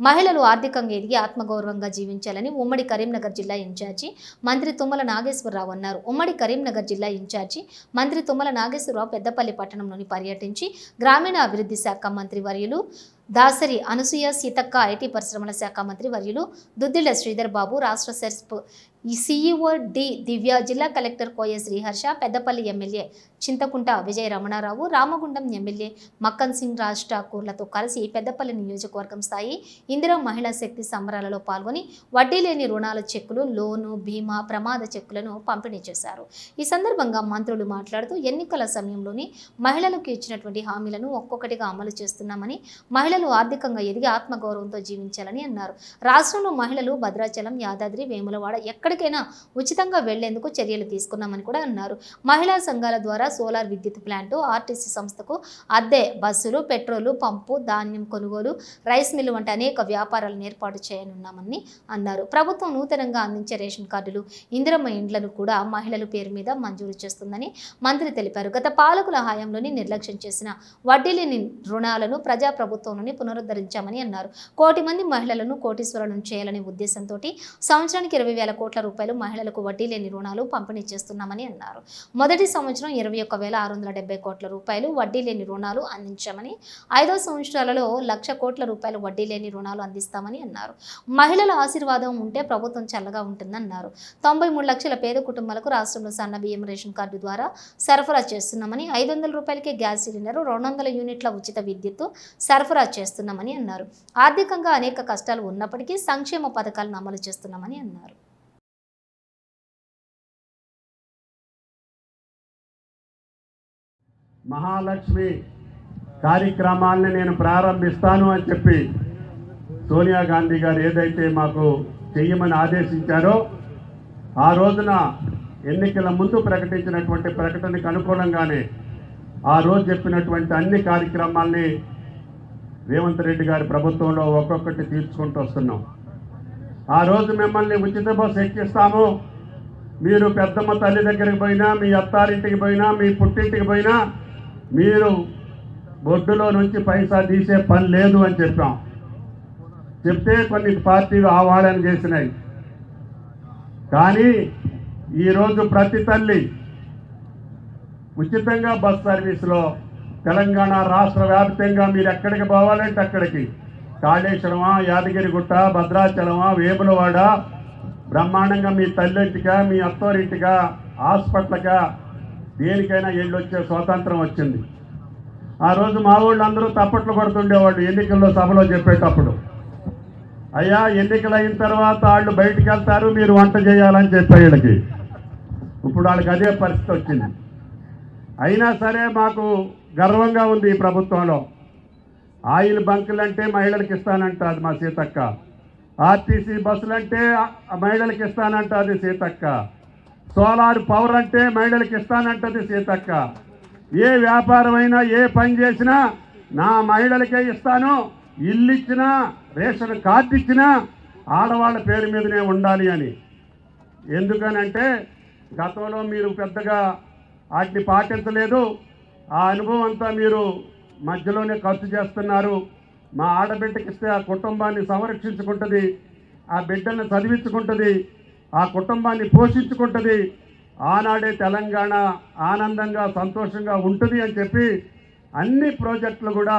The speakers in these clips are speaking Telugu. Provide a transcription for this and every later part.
మహిళలు ఆర్థికంగా ఎదిగి ఆత్మగౌరవంగా జీవించాలని ఉమ్మడి కరీంనగర్ జిల్లా ఇన్ఛార్జి మంత్రి తుమ్మల నాగేశ్వరరావు అన్నారు. ఉమ్మడి కరీంనగర్ జిల్లా ఇన్ఛార్జి మంత్రి తుమ్మల నాగేశ్వరరావు పెద్దపల్లి పట్టణంలోని పర్యటించి గ్రామీణ అభివృద్ధి శాఖ మంత్రి వర్యులు దాసరి అనసూయ సీతక్క ఐటీ పరిశ్రమల శాఖ మంత్రి వర్యులు దుద్దిళ్ళ శ్రీధర్ బాబు రాష్ట్ర సెర్ప్ సిఇఓ డి దివ్య జిల్లా collector Koya Sriharsha Peddapalli MLA Chintakunta Vijaya Ramanarao Ramagundam MLA Makkan Singh Raj ఠాకూర్లతో కలిసి పెద్దపల్లి నియోజకవర్గం స్థాయి ఇందిరా మహిళా శక్తి సంబరాలలో పాల్గొని వడ్డీ లేని రుణాల చెక్కులు లోను బీమా ప్రమాద చెక్కులను పంపిణీ చేశారు. ఈ సందర్భంగా మంత్రులు మాట్లాడుతూ ఎన్నికల సమయంలోని మహిళలకు ఇచ్చినటువంటి హామీలను ఒక్కొక్కటిగా అమలు చేస్తున్నామని మహిళ మహిళలు ఆర్థికంగా ఎదిగి ఆత్మగౌరవంతో జీవించాలని అన్నారు. రాష్ట్రంలో మహిళలు భద్రాచలం యాదాద్రి వేములవాడ ఎక్కడికైనా ఉచితంగా వెళ్ళేందుకు చర్యలు తీసుకున్నామని కూడా అన్నారు. మహిళా సంఘాల ద్వారా సోలార్ విద్యుత్ ప్లాంటు ఆర్టీసీ సంస్థకు అద్దె బస్సులు పెట్రోలు పంపు ధాన్యం కొనుగోలు రైస్ మిల్లు వంటి అనేక వ్యాపారాలను ఏర్పాటు చేయనున్నామని అన్నారు. ప్రభుత్వం నూతనంగా అందించే రేషన్ కార్డులు ఇందిరమ్మ ఇండ్లను కూడా మహిళల పేరు మీద మంజూరు చేస్తుందని మంత్రి తెలిపారు. గత పాలకుల హయాంలోని నిర్లక్ష్యం చేసిన వడ్డీ లేని రుణాలను ప్రజా ప్రభుత్వంలోని పునరుద్ధరించామని అన్నారు. కోటి మంది మహిళలను కోటీశ్వరులను చేయాలనే ఉద్దేశంతో సంవత్సరానికి ఇరవై వేల కోట్ల రూపాయలు మహిళలకు వడ్డీ లేని రుణాలు పంపిణీ చేస్తున్నామని అన్నారు. మొదటి సంవత్సరం ఇరవై ఒక్క వేల ఆరు వందల డెబ్బై కోట్ల రూపాయలు వడ్డీ లేని రుణాలు అందించామని ఐదో సంవత్సరాలలో లక్ష కోట్ల రూపాయలు వడ్డీ లేని రుణాలు అందిస్తామని అన్నారు. మహిళల ఆశీర్వాదం ఉంటే ప్రభుత్వం చల్లగా ఉంటుందన్నారు. తొంభై మూడు లక్షల పేద కుటుంబాలకు రాష్ట్రంలో సన్న బియ్యం రేషన్ కార్డు ద్వారా సరఫరా చేస్తున్నామని ఐదు వందల రూపాయలకే గ్యాస్ సిలిండర్ రెండు వందల యూనిట్ల ఉచిత విద్యుత్ సరఫరా చేస్తున్నామని అన్నారు. ఆర్థికంగా అనేక కష్టాలు ఉన్నప్పటికీ సంక్షేమ పథకాలను అమలు చేస్తున్నామని అన్నారు. మహాలక్ష్మి కార్యక్రమాల్ని నేను ప్రారంభిస్తాను అని చెప్పి సోనియా గాంధీ గారు ఏదైతే మాకు చెయ్యమని ఆదేశించారో ఆ రోజున ఎన్నికల ముందు ప్రకటించినటువంటి ప్రకటనకు అనుకూలంగానే ఆ రోజు చెప్పినటువంటి అన్ని కార్యక్రమాల్ని రేవంత్ రెడ్డి గారి ప్రభుత్వంలో ఒక్కొక్కటి తీర్చుకుంటూ వస్తున్నాం. ఆ రోజు మిమ్మల్ని ఉచిత బస్సు ఎక్కిస్తాము. మీరు పెద్దమ్మ తల్లి దగ్గరికి పోయినా మీ అత్తారింటికి పోయినా మీ పుట్టింటికి పోయినా మీరు బొడ్డులో నుంచి పైసా తీసే పని లేదు అని చెప్పాం. చెప్తే కొన్ని పార్టీలు ఆవాడని చేసినాయి. కానీ ఈరోజు ప్రతి తల్లి ఉచితంగా బస్ సర్వీస్లో తెలంగాణ రాష్ట్ర వ్యాప్తంగా మీరు ఎక్కడికి పోవాలంటే అక్కడికి? కాళేశ్వరమా యాదగిరిగుట్ట భద్రాచలమా వేములవాడ? బ్రహ్మాండంగా మీ తల్లింటిగా మీ అత్తోరింటిగా హాస్పిటల్గా దేనికైనా వెళ్ళొచ్చే స్వాతంత్రం వచ్చింది. ఆ రోజు మా వాళ్ళు అందరూ తప్పట్లు కొడుతుండేవాళ్ళు ఎన్నికల్లో సభలో చెప్పేటప్పుడు. అయ్యా ఎన్నికలు అయిన తర్వాత వాళ్ళు బయటికి వెళ్తారు మీరు వంట చేయాలని చెప్పే వీళ్ళకి ఇప్పుడు వాళ్ళకి అదే పరిస్థితి వచ్చింది. అయినా సరే మాకు గర్వంగా ఉంది ఈ ప్రభుత్వంలో. ఆయిల్ బంకులు అంటే మహిళలకు ఇస్తానంటుంది మా సీతక్క. ఆర్టీసీ బస్సులు అంటే మహిళలకు ఇస్తానంటుంది సీతక్క. సోలార్ పవర్ అంటే మహిళలకు ఇస్తానంటది సీతక్క. ఏ వ్యాపారం ఏ పని చేసినా నా మహిళలకే ఇస్తాను. ఇల్లు ఇచ్చినా రేషన్ కార్డు ఇచ్చినా ఆడవాళ్ళ పేరు మీదనే ఉండాలి అని. ఎందుకనంటే గతంలో మీరు పెద్దగా వాటిని పాటించలేదు. ఆ అనుభవం అంతా మీరు మధ్యలోనే ఖర్చు చేస్తున్నారు. మా ఆడబిడ్డకి ఇస్తే ఆ కుటుంబాన్ని సంరక్షించుకుంటుంది ఆ బిడ్డల్ని చదివించుకుంటుంది ఆ కుటుంబాన్ని పోషించుకుంటుంది. ఆనాడే తెలంగాణ ఆనందంగా సంతోషంగా ఉంటుంది అని చెప్పి అన్ని ప్రాజెక్టులు కూడా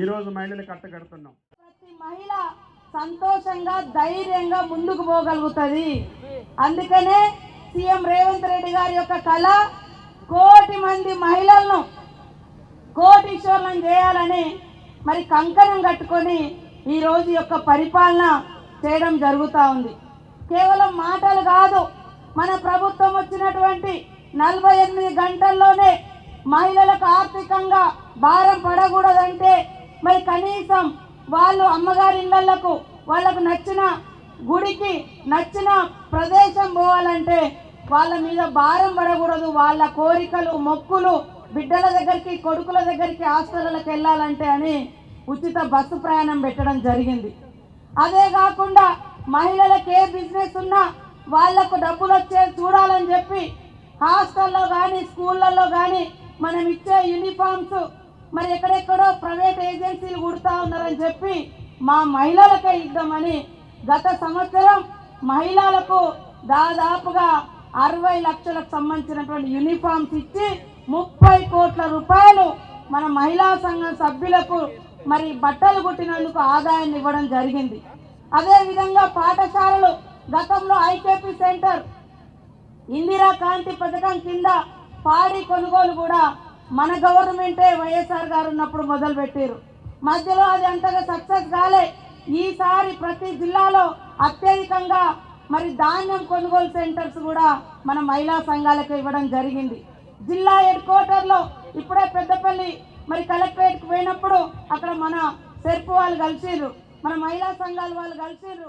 ఈరోజు మహిళలు కట్టగడుతున్నాం. ప్రతి మహిళ సంతోషంగా ధైర్యంగా ముందుకు పోగలుగుతుంది. అందుకనే సీఎం రేవంత్ రెడ్డి గారి యొక్క కళ కోటి మంది మహిళలను కోటీశ్వరులను చేయాలని మరి కంకణం కట్టుకొని ఈ రోజు యొక్క పరిపాలన చేయడం జరుగుతూ ఉంది. కేవలం మాటలు కాదు మన ప్రభుత్వం వచ్చినటువంటి నలభై ఎనిమిది గంటల్లోనే మహిళలకు ఆర్థికంగా భారం పడకూడదంటే మరి కనీసం వాళ్ళు అమ్మగారి ఇళ్ళకు వాళ్ళకు నచ్చిన గుడికి నచ్చిన ప్రదేశం పోవాలంటే వాళ్ళ మీద భారం పడకూడదు. వాళ్ళ కోరికలు మొక్కులు బిడ్డల దగ్గరికి కొడుకుల దగ్గరికి హాస్టళ్ళకి వెళ్ళాలంటే అని ఉచిత బస్సు ప్రయాణం పెట్టడం జరిగింది. అదే కాకుండా మహిళలకు ఏ బిజినెస్ ఉన్నా వాళ్ళకు డబ్బులు వచ్చే చూడాలని చెప్పి హాస్టల్లో కానీ స్కూళ్ళల్లో కానీ మనం ఇచ్చే యూనిఫామ్స్ మరి ఎక్కడెక్కడో ప్రైవేట్ ఏజెన్సీలు కుడతా ఉన్నారని చెప్పి మా మహిళలకే ఇద్దామని గత సంవత్సరం మహిళలకు దాదాపుగా అరవై లక్షలకు సంబంధించినటువంటి యూనిఫామ్స్ ఇచ్చి ముప్పై కోట్ల రూపాయలు మన మహిళా సంఘం సభ్యులకు మరి బట్టలు కుట్టినందుకు ఆదాయాన్ని ఇవ్వడం జరిగింది. అదేవిధంగా పాఠశాలలు గతంలో ఐకేపీ సెంటర్ ఇందిరా కాంతి పథకం కింద పాడి కొనుగోలు కూడా మన గవర్నమెంటే వైఎస్ఆర్ గారు ఉన్నప్పుడు మొదలుపెట్టారు మధ్యలో అది అంతగా సక్సెస్ కాలే. ఈసారి ప్రతి జిల్లాలో అత్యధికంగా మరి ధాన్యం కొనుగోలు సెంటర్స్ కూడా మన మహిళా సంఘాలకు ఇవ్వడం జరిగింది. జిల్లా హెడ్ క్వార్టర్లో ఇప్పుడే పెద్దపల్లి మరి కలెక్టరేట్కి పోయినప్పుడు అక్కడ మన సెర్పు వాళ్ళు కలిసిర్రు. మన మహిళా సంఘాల వాళ్ళు కలిసిర్రు.